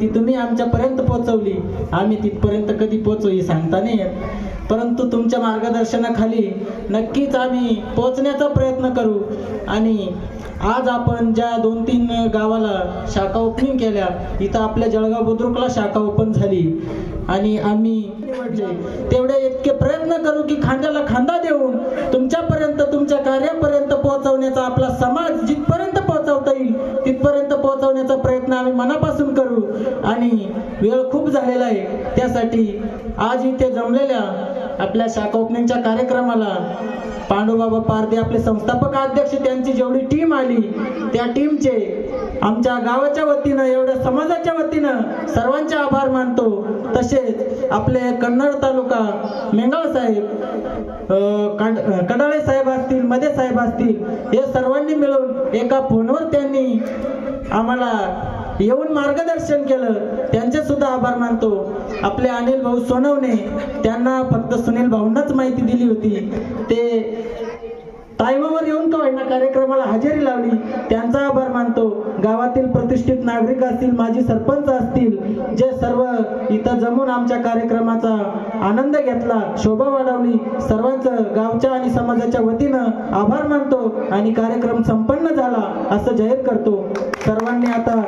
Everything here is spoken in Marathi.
माहिती तुम्ही आमच्यापर्यंत पोहोचवली. आम्ही तिथपर्यंत कधी पोहोचू हे सांगता नाही येत. परंतु तुमच्या मार्गदर्शनाखाली नक्कीच आम्ही पोहोचण्याचा प्रयत्न करू. आणि आज आपण ज्या दोन तीन गावाला शाखा ओपनिंग केल्या इथं आपल्या जळगाव बुद्रुकला शाखा ओपन झाली. आणि आम्ही तेवढे इतके प्रयत्न करू की खांद्याला खांदा देऊन तुमच्यापर्यंत तुमच्या कार्यापर्यंत पोहोचवण्याचा आपला समाज जिथपर्यंत आम्ही मनापासून करू. आणि वेळ खूप झालेला आहे. त्यासाठी आज इथे जमलेल्या आपल्या शाखा ओपनिंगच्या कार्यक्रमाला पांडुबाबा पारदे आपले संस्थापक अध्यक्ष त्यांची जेवढी टीम आली त्या टीमचे आमच्या गावाच्या वतीनं एवढ्या समाजाच्या वतीनं सर्वांचे आभार मानतो. तसेच आपले कन्नड तालुका मेंगाळ साहेब कडाळे साहेब असतील मध्ये साहेब असतील हे सर्वांनी मिळून एका फोनवर त्यांनी आम्हाला येऊन मार्गदर्शन केलं त्यांचे सुद्धा आभार मानतो. आपले अनिल भाऊ सोनवणे त्यांना फक्त सुनील भाऊंनाच माहिती दिली होती. ते टायमावर येऊन का होईना कार्यक्रमाला हजेरी लावली त्यांचा आभार मानतो. गावातील प्रतिष्ठित नागरिक असतील माजी सरपंच असतील जे सर्व इथं जमून आमच्या कार्यक्रमाचा आनंद घेतला शोभा वाढवली सर्वांचं गावच्या आणि समाजाच्या वतीनं आभार मानतो आणि कार्यक्रम संपन्न झाला असं जाहीर करतो. सर्वांनी आता